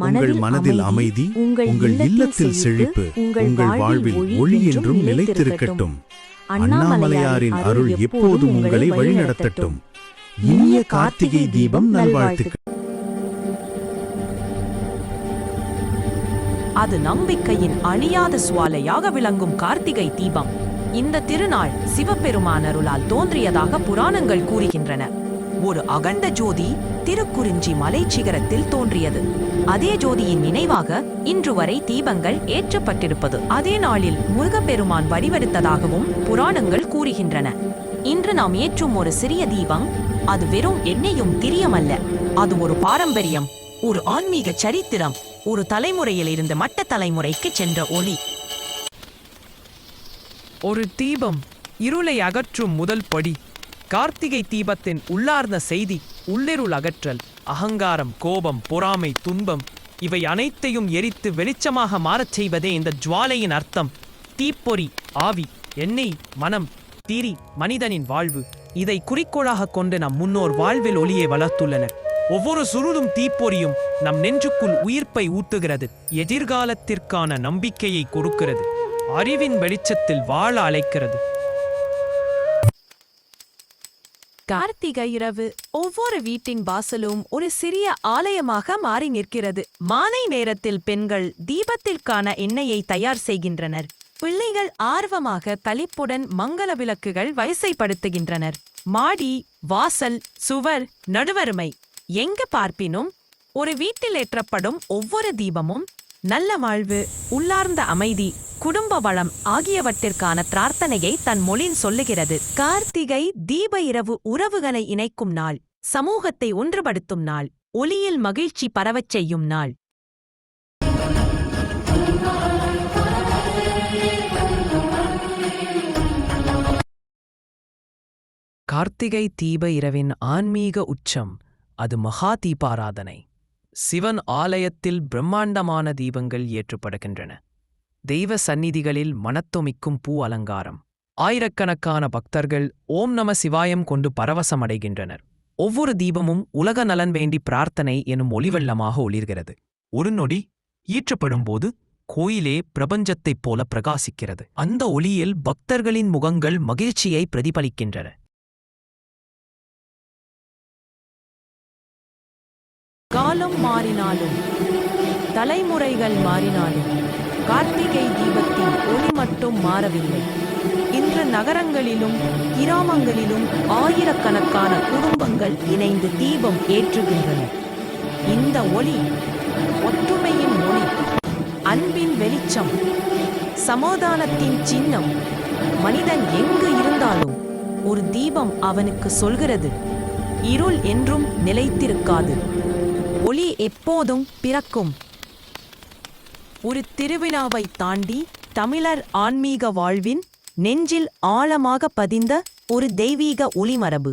உங்கள் மனதில் அமைதி உங்கள் இல்லத்தில் செழிப்பு உங்கள் வாழ்வில் ஒளி என்றும் நிலைத்திருக்கட்டும். அண்ணாமலையாரின் அருள் எப்போதும் உங்களை வழிநடத்தட்டும். இனிய கார்த்திகை தீபம் நல்வாழ்த்துக்கள். அது நம்பிக்கையின் அழியாத சுவாலையாக விளங்கும் கார்த்திகை தீபம். இந்த திருநாள் சிவபெருமான் அருளால் தோன்றியதாக புராணங்கள் கூறுகின்றன. ஒரு அகண்ட ஜோதி திருக்குறிஞ்சி மலை சிகரத்தில் தோன்றியது. அதே ஜோதியின் நினைவாக இன்று வரை தீபங்கள் ஏற்றப்பட்டிருப்பது. அதே நாளில் முருகப்பெருமான் வடிவெடுத்ததாகவும் புராணங்கள் கூறுகின்றன. இன்று நாம் ஏற்றும் ஒரு சிறிய தீபம் அது வெறும் எண்ணெயும் திரியமல்ல. அது ஒரு பாரம்பரியம் ஒரு ஆன்மீக சரித்திரம் ஒரு தலைமுறையில் இருந்து மட்ட தலைமுறைக்கு சென்ற ஒளி ஒரு தீபம் இருளை அகற்றும் முதல் படி. கார்த்திகை தீபத்தின் உள்ளார்ந்த செய்தி உள்ளிருள் அகற்றல் அகங்காரம் கோபம் பொறாமை துன்பம் இவை அனைத்தையும் எரித்து வெளிச்சமாக மாறச் செய்வதே இந்த ஜுவாலையின் அர்த்தம். தீப்பொறி ஆவி எண்ணெய் மனம் தீரி மனிதனின் வாழ்வு. இதை குறிக்கோளாக கொண்டு நம் முன்னோர் வாழ்வில் ஒளியை வளர்த்துள்ளனர். ஒவ்வொரு சுருளும் தீப்பொறியும் நம் நெஞ்சுக்குள் உயிர்ப்பை ஊட்டுகிறது எதிர்காலத்திற்கான நம்பிக்கையை கொடுக்கிறது அறிவின் வெளிச்சத்தில் வாழ அழைக்கிறது. கார்த்திகை இரவு ஒவ்வொரு வீட்டின் வாசலும் ஒரு சிறிய ஆலயமாக மாறி நிற்கிறது. மாலை நேரத்தில் பெண்கள் தீபத்திற்கான எண்ணெயை தயார் செய்கின்றனர். பிள்ளைகள் ஆர்வமாக தளிப்புடன் மங்கள விளக்குகள் வரிசைப்படுத்துகின்றனர். மாடி வாசல் சுவர் நடுவருமை எங்கு பார்ப்பினும் ஒரு வீட்டில் ஏற்றப்படும் ஒவ்வொரு தீபமும் நல்ல வாழ்வு உள்ளார்ந்த அமைதி குடும்ப வளம் ஆகியவற்றிற்கான பிரார்த்தனையை தன் மொழின் சொல்லுகிறது. கார்த்திகை தீப இரவு உறவுகளை இணைக்கும் நாள் சமூகத்தை ஒன்றுபடுத்தும் நாள் ஒளியில் மகிழ்ச்சி பரவச் செய்யும் நாள். கார்த்திகை தீப இரவின் ஆன்மீக உச்சம் அது மகா தீபாராதனை. சிவன் ஆலயத்தில் பிரம்மாண்டமான தீபங்கள் ஏற்றப்படுகின்றன. தெய்வ சந்நிதிகளில் மனத்தொமிக்கும் பூ அலங்காரம். ஆயிரக்கணக்கான பக்தர்கள் ஓம் நம சிவாயம் கொண்டு பரவசமடைகின்றனர். ஒவ்வொரு தீபமும் உலக நலன் வேண்டி பிரார்த்தனை எனும் ஒளிவெள்ளமாக ஒளிர்கிறது. ஒரு நொடி ஈற்றப்படும் போது கோயிலே பிரபஞ்சத்தைப் போல பிரகாசிக்கிறது. அந்த ஒளியில் பக்தர்களின் முகங்கள் மகிழ்ச்சியை பிரதிபலிக்கின்றன. காலம் மாறினாலும் தலைமுறைகள் மாறினாலும் கார்த்திகை தீபத்தின் ஒளி மட்டும் மாறவில்லை. இன்று நகரங்களிலும் கிராமங்களிலும் ஆயிரக்கணக்கான குடும்பங்கள் இணைந்து தீபம் ஏற்றுகின்றன. இந்த ஒளி ஒற்றுமையின் ஒளி அன்பின் வெளிச்சம் சமாதானத்தின் சின்னம் மனிதன் எங்கு இருந்தாலும் ஒரு தீபம் அவனுக்கு சொல்கிறது. இருள் என்றும் நிலைத்திருக்காது. ஒளி எப்போதும் பிறக்கும். ஒரு திருவிழாவை தாண்டி தமிழர் ஆன்மீக வாழ்வின் நெஞ்சில் ஆழமாக பதிந்த ஒரு தெய்வீக ஒளிமரபு.